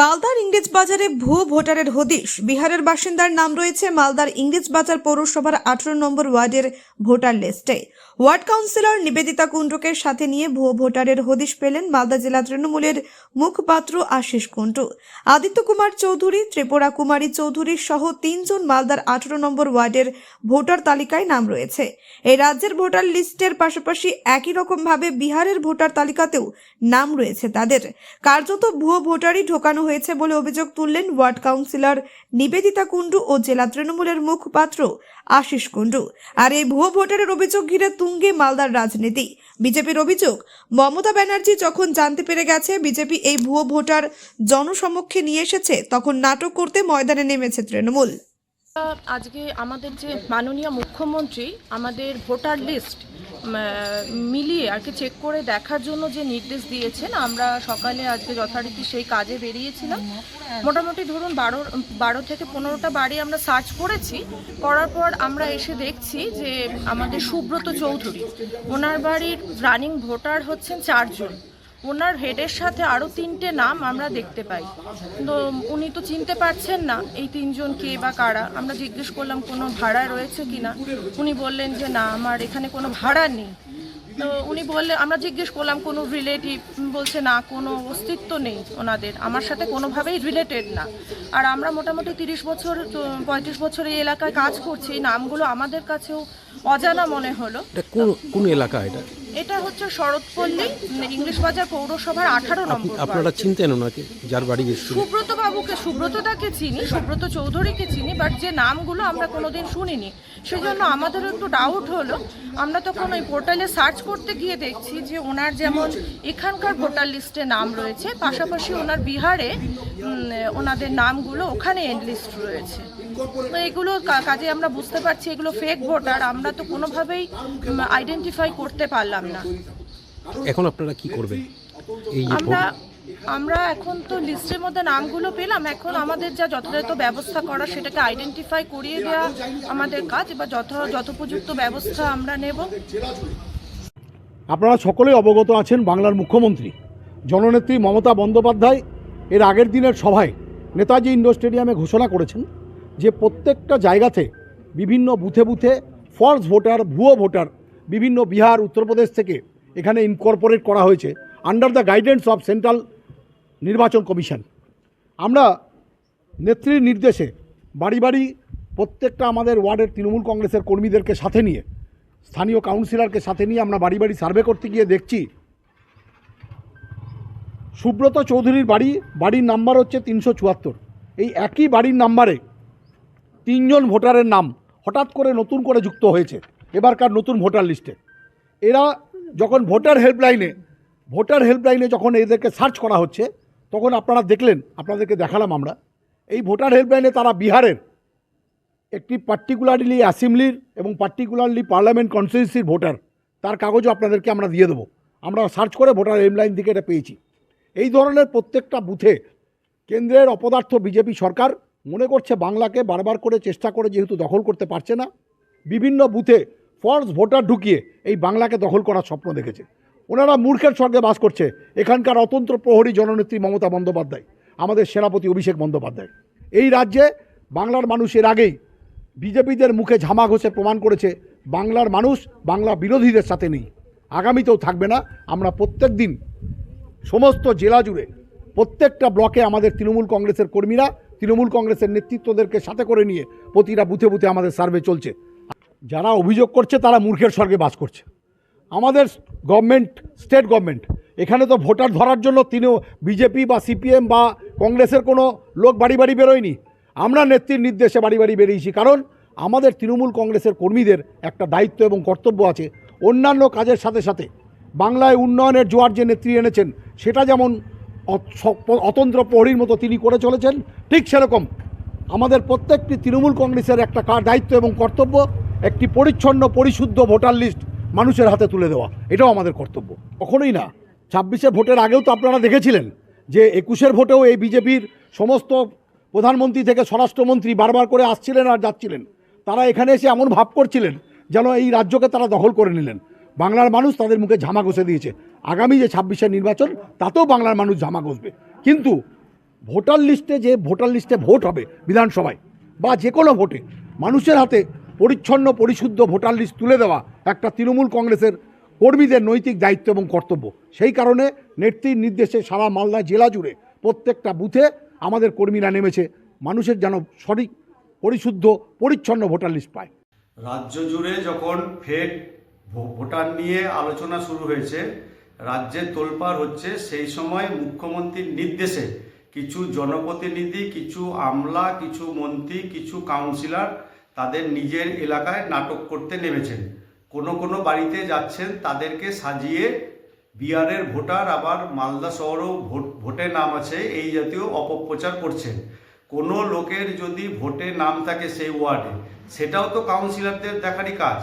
মালদার ইংরেজ বাজারে ভুয়ো ভোটারের হদিশ। বিহারের বাসিন্দার নাম রয়েছে মালদার ইংরেজ বাজার পৌরসভার আঠারো নম্বর ওয়ার্ডের ভোটার লিস্টে। ওয়ার্ড কাউন্সিলর নিবেদিতা কুণ্ডুকে সাথে নিয়ে ভুয়ো ভোটারের হদিশ পেলেন মালদা জেলা তৃণমূলের মুখপাত্র আশিস কুণ্ডু। আদিত্য কুমার চৌধুরী, ত্রিপুরা কুমারী চৌধুরী সহ তিনজন মালদার আঠারো নম্বর ওয়ার্ডের ভোটার তালিকায় নাম রয়েছে। এই রাজ্যের ভোটার লিস্টের পাশাপাশি একই রকমভাবে বিহারের ভোটার তালিকাতেও নাম রয়েছে তাদের। কার্যত ভুয়ো ভোটারই ঢোকানো হয়েছে বলে অভিযোগ তুললেন ওয়ার্ড কাউন্সিলর নিবেদিতা কুণ্ডু ও জেলা তৃণমূলের মুখপাত্র আশিস কুণ্ডু। আর এই ভুয়ো ভোটারের অভিযোগ ঘিরে তুঙ্গে মালদার রাজনীতি। বিজেপির অভিযোগ, মমতা ব্যানার্জি যখন জানতে পেরে গেছে বিজেপি এই ভুয়ো ভোটার জনসমক্ষে নিয়ে এসেছে, তখন নাটক করতে ময়দানে নেমেছে তৃণমূল। আজকে আমাদের যে মাননীয় মুখ্যমন্ত্রী, আমাদের ভোটার লিস্ট মিলিয়ে আর কি চেক করে দেখার জন্য যে নির্দেশ দিয়েছেন, আমরা সকালে আজকে যথারীতি সেই কাজে বেরিয়েছিলাম। মোটামুটি ধরুন বারো বারো থেকে পনেরোটা বাড়ি আমরা সার্চ করেছি। করার পর আমরা এসে দেখছি যে আমাদের সুব্রত চৌধুরী, ওনার বাড়ির রানিং ভোটার হচ্ছেন চারজন। ওনার হেডের সাথে আরও তিনটে নাম আমরা দেখতে পাই। তো উনি তো চিনতে পারছেন না এই তিনজন কে বা কারা। আমরা জিজ্ঞেস করলাম, কোনো ভাড়া রয়েছে কি না উনি বললেন যে, না, আমার এখানে কোনো ভাড়া নেই। তো উনি বললে, আমরা জিজ্ঞেস করলাম, কোনো রিলেটিভ বলছে, না, কোনো অস্তিত্ব নেই ওনাদের। আমার সাথে কোনোভাবেই রিলেটেড না। আর আমরা মোটামুটি তিরিশ বছর পঁয়ত্রিশ বছর এই এলাকায় কাজ করছি। এই নামগুলো আমাদের কাছেও অজানা মনে হলো। কোন কোন এলাকা এটা? এটা হচ্ছে শরৎপল্লী ইংলিশ বাজার পৌরসভার আঠারো নম্বর আপনারা। চিনতেন ওনাকে যার বাড়ি এসেছিল? সুব্রত বাবুকে সুব্রতদাকে চিনি সুব্রত চৌধুরীকে চিনি বাট যে নামগুলো আমরা কোনোদিন শুনিনি সেজন্য আমাদেরও একটু ডাউট হলো। আমরা তখন ওই পোর্টালে সার্চ করতে গিয়ে দেখছি যে ওনার যেমন এখানকার ভোটার লিস্টে নাম রয়েছে পাশাপাশি ওনার বিহারে ওনাদের নামগুলো ওখানে এন্ড লিস্ট রয়েছে। তো এগুলো কাজে আমরা বুঝতে পারছি এগুলো ফেক ভোটার আমরা তো কোনোভাবেই আইডেন্টিফাই করতে পারলাম না। এখন আপনারা কি করবেন? এই আমরা আমরা এখন তো লিস্টের মধ্যে নামগুলো পেলাম। এখন আমাদের যা যথাযথ ব্যবস্থা করা সেটাকে আইডেন্টিফাই করিয়ে দেওয়া আমাদের কাজ এবার যথ যথোপযুক্ত ব্যবস্থা আমরা নেব। আপনারা সকলেই অবগত আছেন বাংলার মুখ্যমন্ত্রী জননেত্রী মমতা বন্দ্যোপাধ্যায় এর আগের দিনের সভায় নেতাজি ইন্ডোর স্টেডিয়ামে ঘোষণা করেছেন যে প্রত্যেকটা জায়গাতে বিভিন্ন বুথে বুথে ফলস ভোটার ভুয়ো ভোটার বিভিন্ন বিহার উত্তরপ্রদেশ থেকে এখানে ইনকর্পোরেট করা হয়েছে under the guidance of central নির্বাচন কমিশন আমরা নেত্রীর নির্দেশে বাড়ি বাড়ি প্রত্যেকটা আমাদের ওয়ার্ডের তৃণমূল কংগ্রেসের কর্মীদেরকে সাথে নিয়ে, স্থানীয় কাউন্সিলরকে সাথে নিয়ে আমরা বাড়ি বাড়ি সার্ভে করতে গিয়ে দেখছি, সুব্রত চৌধুরীর বাড়ি, বাড়ির নাম্বার হচ্ছে তিনশো চুয়াত্তর। এই একই বাড়ির নাম্বারে তিনজন ভোটারের নাম হঠাৎ করে নতুন করে যুক্ত হয়েছে। এবারকার নতুন ভোটার লিস্টে। এরা যখন ভোটার হেল্পলাইনে ভোটার হেল্পলাইনে যখন এদেরকে সার্চ করা হচ্ছে, তখন আপনারা দেখলেন, আপনাদেরকে দেখালাম আমরা, এই ভোটার হেল্পলাইনে তারা বিহারের একটি পার্টিকুলারলি অ্যাসেম্বলির এবং পার্টিকুলারলি পার্লামেন্ট কনস্টিটিউন্সির ভোটার, তার কাগজও আপনাদেরকে আমরা দিয়ে দেবো। আমরা সার্চ করে ভোটার হেল্পলাইন থেকে এটা পেয়েছি। এই ধরনের প্রত্যেকটা বুথে কেন্দ্রের অপদার্থ বিজেপি সরকার মনে করছে বাংলাকে বারবার করে চেষ্টা করে যেহেতু দখল করতে পারছে না, বিভিন্ন বুথে ফলস ভোটার ঢুকিয়ে এই বাংলাকে দখল করার স্বপ্ন দেখেছে। ওনারা মূর্খের স্বর্গে বাস করছে। এখানকার অতন্ত্র প্রহরী জননেত্রী মমতা বন্দ্যোপাধ্যায়, আমাদের সেনাপতি অভিষেক বন্দ্যোপাধ্যায়। এই রাজ্যে বাংলার মানুষ এর আগেই বিজেপিদের মুখে ঝামা ঘষে প্রমাণ করেছে, বাংলার মানুষ বাংলা বিরোধীদের সাথে নেই। আগামীতেও থাকবে না। আমরা প্রত্যেক দিন সমস্ত জেলা জুড়ে প্রত্যেকটা ব্লকে আমাদের তৃণমূল কংগ্রেসের কর্মীরা, তৃণমূল কংগ্রেসের নেতৃত্বদেরকে সাথে করে নিয়ে প্রতিটা বুথে বুথে আমাদের সার্ভে চলছে। যারা অভিযোগ করছে, তারা মূর্খের স্বর্গে বাস করছে। আমাদের গভর্নমেন্ট স্টেট গভর্নমেন্ট এখানে তো ভোটার ধরার জন্য তিনি বিজেপি বা সিপিএম বা কংগ্রেসের কোনো লোক বাড়ি বাড়ি বেরোয়নি। আমরা নেত্রীর নির্দেশে বাড়ি বাড়ি বেরিয়েছি, কারণ আমাদের তৃণমূল কংগ্রেসের কর্মীদের একটা দায়িত্ব এবং কর্তব্য আছে। অন্যান্য কাজের সাথে সাথে বাংলায় উন্নয়নের জোয়ার যে নেত্রী এনেছেন, সেটা যেমন অতন্ত্র প্রহরীর মতো তিনি করে চলেছেন, ঠিক সেরকম আমাদের প্রত্যেকটি তৃণমূল কংগ্রেসের একটা দায়িত্ব এবং কর্তব্য। একটি পরিচ্ছন্ন, পরিশুদ্ধ ভোটার লিস্ট মানুষের হাতে তুলে দেওয়া। এটাও আমাদের কর্তব্য। কখনোই না। ছাব্বিশে ভোটের আগেও তো আপনারা দেখেছিলেন যে একুশের ভোটেও এই বিজেপির সমস্ত প্রধানমন্ত্রী থেকে স্বরাষ্ট্রমন্ত্রী বারবার করে আসছিলেন আর যাচ্ছিলেন। তারা এখানে এসে এমন ভাব করছিলেন যেন এই রাজ্যকে তারা দখল করে নিলেন। বাংলার মানুষ তাদের মুখে ঝামা ঘষে দিয়েছে। আগামী যে ছাব্বিশের নির্বাচন, তাতেও বাংলার মানুষ ঝামা ঘষবে। কিন্তু ভোটার লিস্টে যে ভোটার লিস্টে ভোট হবে বিধানসভায় বা যে কোনো ভোটে, মানুষের হাতে পরিচ্ছন্ন, পরিশুদ্ধ ভোটার লিস্ট তুলে দেওয়া একটা তৃণমূল কংগ্রেসের কর্মীদের নৈতিক দায়িত্ব এবং কর্তব্য। সেই কারণে নেত্রীর নির্দেশে সারা মালদা জেলা জুড়ে প্রত্যেকটা বুথে আমাদের কর্মীরা নেমেছে। মানুষের যেন সঠিক, পরিশুদ্ধ, পরিচ্ছন্ন ভোটার লিস্ট পায়। রাজ্য জুড়ে যখন ফের ভোটার নিয়ে আলোচনা শুরু হয়েছে রাজ্যে তোলপাড় হচ্ছে সেই সময় মুখ্যমন্ত্রীর নির্দেশে কিছু জনপ্রতিনিধি, কিছু আমলা, কিছু মন্ত্রী, কিছু কাউন্সিলর তাদের নিজের এলাকায় নাটক করতে নেমেছেন। কোনো কোনো বাড়িতে যাচ্ছেন তাদেরকে সাজিয়ে বিহারের ভোটার, আবার মালদা শহরেও ভোট, ভোটে নাম আছে, এই জাতীয় অপপ্রচার করছেন। কোনো লোকের যদি ভোটে নাম থাকে সেই ওয়ার্ডে, সেটাও তো কাউন্সিলরদের দেখারই কাজ।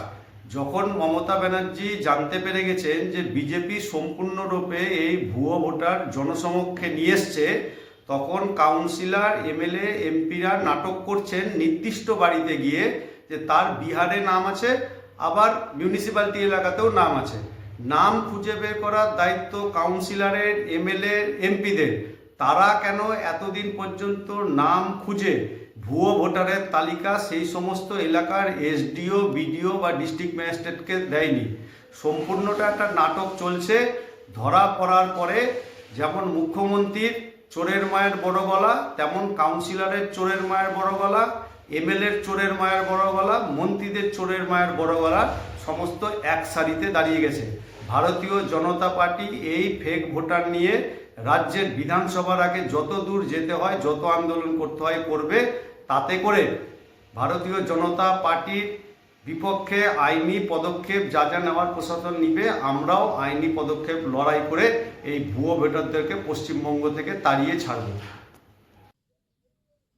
যখন মমতা ব্যানার্জি জানতে পেরে গেছেন যে বিজেপি সম্পূর্ণরূপে এই ভুয়ো ভোটার জনসমক্ষে নিয়ে এসছে তখন কাউন্সিলর, এমএলএ, এমপিরা নাটক করছেন নির্দিষ্ট বাড়িতে গিয়ে যে তার বিহারে নাম আছে, আবার মিউনিসিপ্যালিটি এলাকাতেও নাম আছে। নাম খুঁজে বের করার দায়িত্ব কাউন্সিলরের, এমএলএ, এমপিদের। তারা কেন এতদিন পর্যন্ত নাম খুঁজে ভুয়ো ভোটারের তালিকা সেই সমস্ত এলাকার এসডিও, বিডিও বা ডিস্ট্রিক্ট ম্যাজিস্ট্রেটকে দেয়নি? সম্পূর্ণটা একটা নাটক চলছে, ধরা পড়ার পরে যেমন মুখ্যমন্ত্রীর চোরের মায়ের বড় গলা, তেমন কাউন্সিলরের চোরের মায়ের বড় গলা এমএলএর চোরের মায়ের বড় গলা, মন্ত্রীদের চোরের মায়ের বড় গলা, সমস্ত এক সারিতে দাঁড়িয়ে গেছে। ভারতীয় জনতা পার্টি এই ফেক ভোটার নিয়ে রাজ্যের বিধানসভার আগে যত দূর যেতে হয়, যত আন্দোলন করতে হয়, করবে, তাতে করে ভারতীয় জনতা পার্টির বিপক্ষে আইনি পদক্ষেপ যা যা নেওয়ার প্রশাসন নিবে, আমরাও আইনি পদক্ষেপ লড়াই করে এই ভুয়ো ভোটারদেরকে পশ্চিমবঙ্গ থেকে তাড়িয়ে ছাড়ব।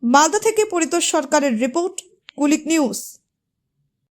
মালদা থেকে পরিতোষ সরকারের রিপোর্ট, কুলিক নিউজ।